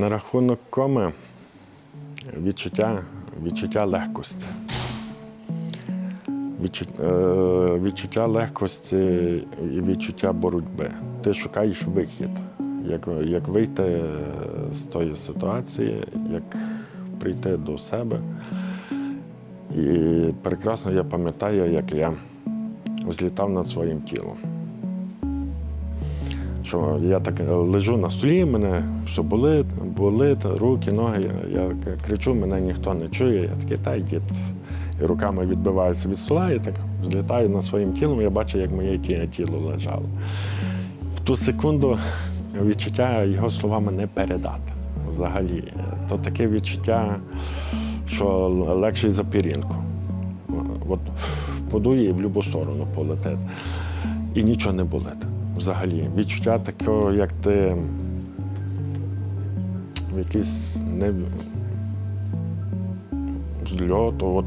На рахунок коми відчуття, відчуття легкості. Відчуття, е, відчуття легкості і відчуття боротьби. Ти шукаєш вихід, як, як вийти з тої ситуації, як прийти до себе. І прекрасно я пам'ятаю, як я злітав над своїм тілом. Що я так лежу на столі, мене все болить, болить, руки, ноги. Я кричу, мене ніхто не чує. Я такий, та йдіть. І руками відбиваюся від стола, і так злітаю над своїм тілом, я бачу, як моє тіло лежало. В ту секунду відчуття його словами не передати. Взагалі, то таке відчуття, що легше за пірінку. От подує і в будь-яку сторону полетить. І нічого не болить. Взагалі. Відчуття такого, як ти в якийсь не зльоту, от